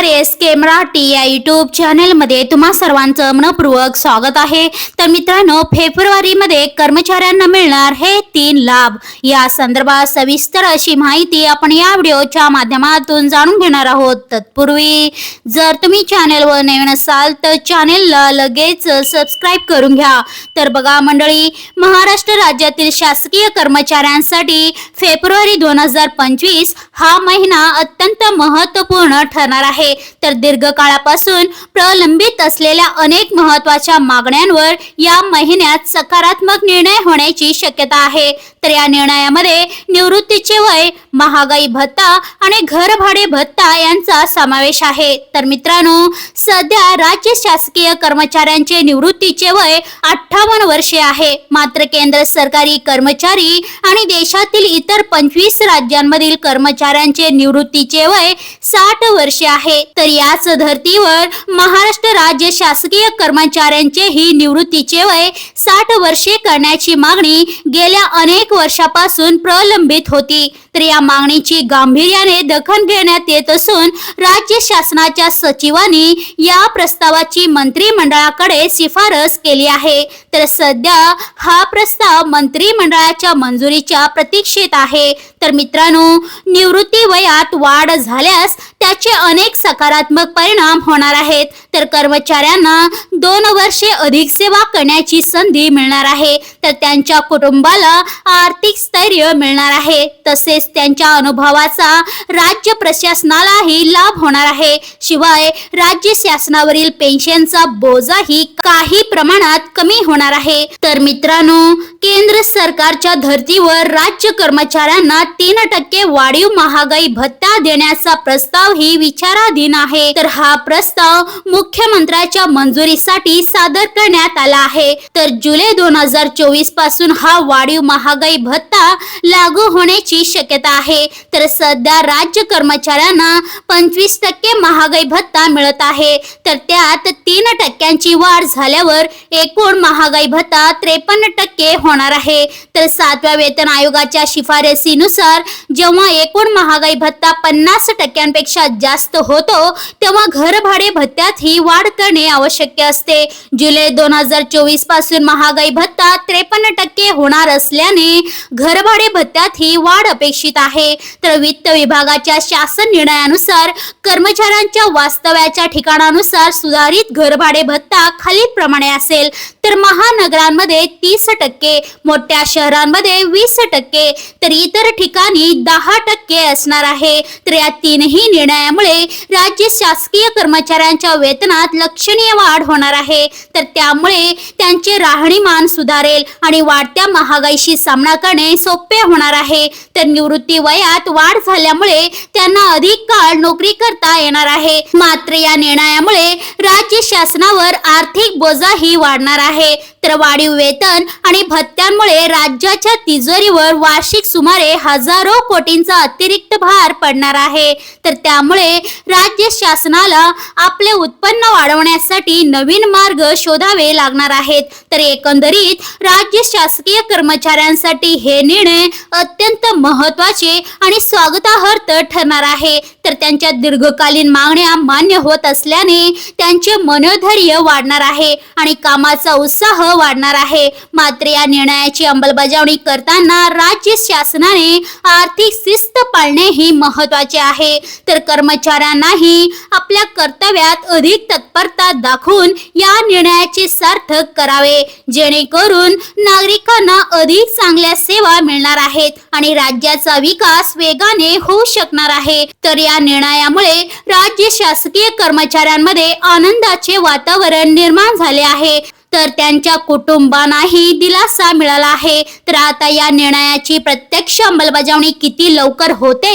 नमस्कार एस के मराठी या युट्यूब चॅनेलमध्ये तुम्हा सर्वांचं मनपूर्वक स्वागत आहे. तर मित्रांनो फेब्रुवारीमध्ये कर्मचाऱ्यांना मिळणार हे तीन लाभ. या संदर्भात सविस्तर अशी माहिती आपण या व्हिडिओच्या माध्यमातून जाणून घेणार आहोत. तत्पूर्वी जर तुम्ही चॅनेलवर नवीन असाल तर चॅनेलला लगेच सबस्क्राईब करून घ्या. तर बघा मंडळी महाराष्ट्र राज्यातील शासकीय कर्मचाऱ्यांसाठी फेब्रुवारी दोन हजार पंचवीस हा महिना अत्यंत महत्त्वपूर्ण ठरणार आहे. तर दीर्घकाळापासून प्रलंबित असलेल्या अनेक महत्त्वाच्या मागण्यांवर या महिन्यात सकारात्मक निर्णय होण्याची शक्यता आहे. तर या निर्णयामध्ये निवृत्तीचे वय महागाई भत्ता आणि घर भाडे भत्ता यांचा समावेश आहे. तर मित्रांनो सध्या राज्य शासकीय कर्मचाऱ्यांचे निवृत्तीचे वय अठ्ठावन्न वर्षे आहे. मात्र केंद्र सरकारी कर्मचारी आणि देशातील इतर पंचवीस राज्यांमधील कर्मचाऱ्यांचे निवृत्तीचे वय साठ वर्षे आहे. तर याच धर्तीवर महाराष्ट्र राज्य शासकीय कर्मचाऱ्यांचे ही निवृत्तीचे वय साठ वर्षे करण्याची मागणी गेल्या अनेक वर्षापासून प्रलंबित होती. तर या मागणीची गांभीर्याने दखल घेण्यात येत असून राज्य शासनाच्या सचिवांनी या प्रस्तावाची मंत्रिमंडळाकडे शिफारस केली आहे. तर सध्या हा प्रस्ताव मंत्रिमंडळाच्या मंजुरीच्या प्रतीक्षेत आहे. तर मित्रांनो निवृत्ती वयात वाढ झाल्यास त्याचे अनेक सकारात्मक परिणाम होणार आहेत. तर कर्मचाऱ्यांना दोन वर्षे अधिक सेवा करण्याची संधी मिळणार आहे. तर त्यांच्या कुटुंबाला आर्थिक स्थैर्य मिळणार आहे. तसेच त्यांच्या अनुभवाचा राज्य प्रशासनालाही लाभ होणार आहे. शिवाय राज्य शासनावरील पेन्शनचा बोजाही काही प्रमाणात कमी होणार आहे. तर मित्रांनो केंद्र सरकारच्या धर्तीवर राज्य कर्मचाऱ्यांना तीन टक्के वाढीव महागाई भत्ता देण्याचा प्रस्ताव ही विचाराधीन आहे. तर हा प्रस्ताव मुख्यमंत्र्याच्या मंजुरीसाठी सादर करण्यात आला आहे. तर जुलै दोन हजार चोवीसपासून हा वाढीव महागाई भत्ता लागू होण्याची शक्यता आहे. तर सध्या राज्य कर्मचाऱ्यांना पंचवीस टक्के महागाई भत्ता मिळत आहे. तर त्यात तीन टक्क्यांची वाढ झाल्यावर एकूण महागाई भत्ता त्रेपन्न टक्के होणार आहे. तर सातव्या वेतन आयोगाच्या शिफारसीनुसार जेव्हा एकूण महागाई भत्ता पन्नास टक्क्यांपेक्षा जास्त होतो तेव्हा घर भाडे भत्त्यात ही वाढ करणे आवश्यक असते. जुलै दोन हजार चोवीसपासून महागाई भत्ता त्रेपन्न टक्के होणार असल्याने घरभाडे भत्त्यात ही वाढ अपेक्षित आहे. तर वित्त विभागाच्या शासन निर्णयानुसार कर्मचाऱ्यांच्या वास्तव्याच्या ठिकाणानुसार सुधारित घरभाडे भत्ता खालीलप्रमाणे असेल. तर महानगरांमध्ये तीस टक्के मोठ्या शहरांमध्ये वीस टक्के तर इतर ठिकाणी दहा टक्के असणार आहे. तर या तीनही निर्णयामुळे राज्य शासकीय कर्मचाऱ्यांच्या वेतनात लक्षणीय वाढ होणार आहे. तर त्यामुळे त्यांचे राहणीमान सुधारेल आणि वाढत्या महागाईशी सामना करणे सोपे होणार आहे. तर निवृत्ती वयात वाढ झाल्यामुळे त्यांना अधिक काळ नोकरी करता येणार आहे. मात्र या निर्णयामुळे राज्य शासनावर आर्थिक बोजाही वाढणार आहे. mensaje तर वाढीव वेतन आणि भत्त्यांमुळे राज्याच्या तिजोरीवर वार्षिक सुमारे हजारो कोटींचा अतिरिक्त भार पडणार आहे. तर त्यामुळे राज्य शासनाला आपले उत्पन्न वाढवण्यासाठी नवीन मार्ग शोधावे लागणार आहेत. तर एकंदरीत राज्य शासकीय कर्मचाऱ्यांसाठी हे निर्णय अत्यंत महत्त्वाचे आणि स्वागतार्ह ठरणार आहे. तर त्यांच्या दीर्घकालीन मागण्या मान्य होत असल्याने त्यांचे मनोधैर्य वाढणार आहे आणि कामाचा उत्साह वाढणार आहे. मात्र या निर्णयाची अंमलबजावणी करताना राज्य शासनाने आर्थिक शिस्त पाळणे ही महत्त्वाचे आहे. तर कर्मचाऱ्यांनाही आपल्या कर्तव्यात अधिक तत्परता दाखवून या निर्णयाचे सार्थक करावे. जेणेकरून नागरिकांना अधिक चांगल्या सेवा मिळणार आहेत आणि राज्याचा विकास वेगाने होऊ शकणार आहे. तर या निर्णयामुळे राज्य शासकीय कर्मचाऱ्यांमध्ये आनंदाचे वातावरण निर्माण झाले आहे. तर त्यांच्या कुटुंबांनाही दिलासा मिळाला आहे. तर आता या निर्णयाची प्रत्यक्ष अंमलबजावणी किती लवकर होते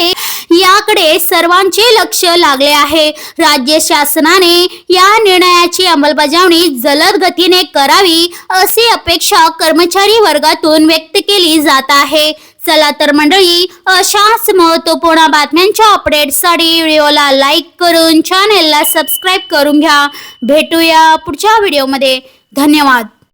याकडे सर्वांचे लक्ष लागले आहे. राज्य शासनाने या निर्णयाची अंमलबजावणी जलद गतीने करावी अशी अपेक्षा कर्मचारी वर्गातून व्यक्त केली जात आहे. चला तर मंडळी अशाच महत्त्वपूर्ण बातम्यांच्या अपडेटसाठी व्हिडिओला लाईक करून चॅनेलला सबस्क्राईब करून घ्या. भेटूया पुढच्या व्हिडिओमध्ये. धन्यवाद.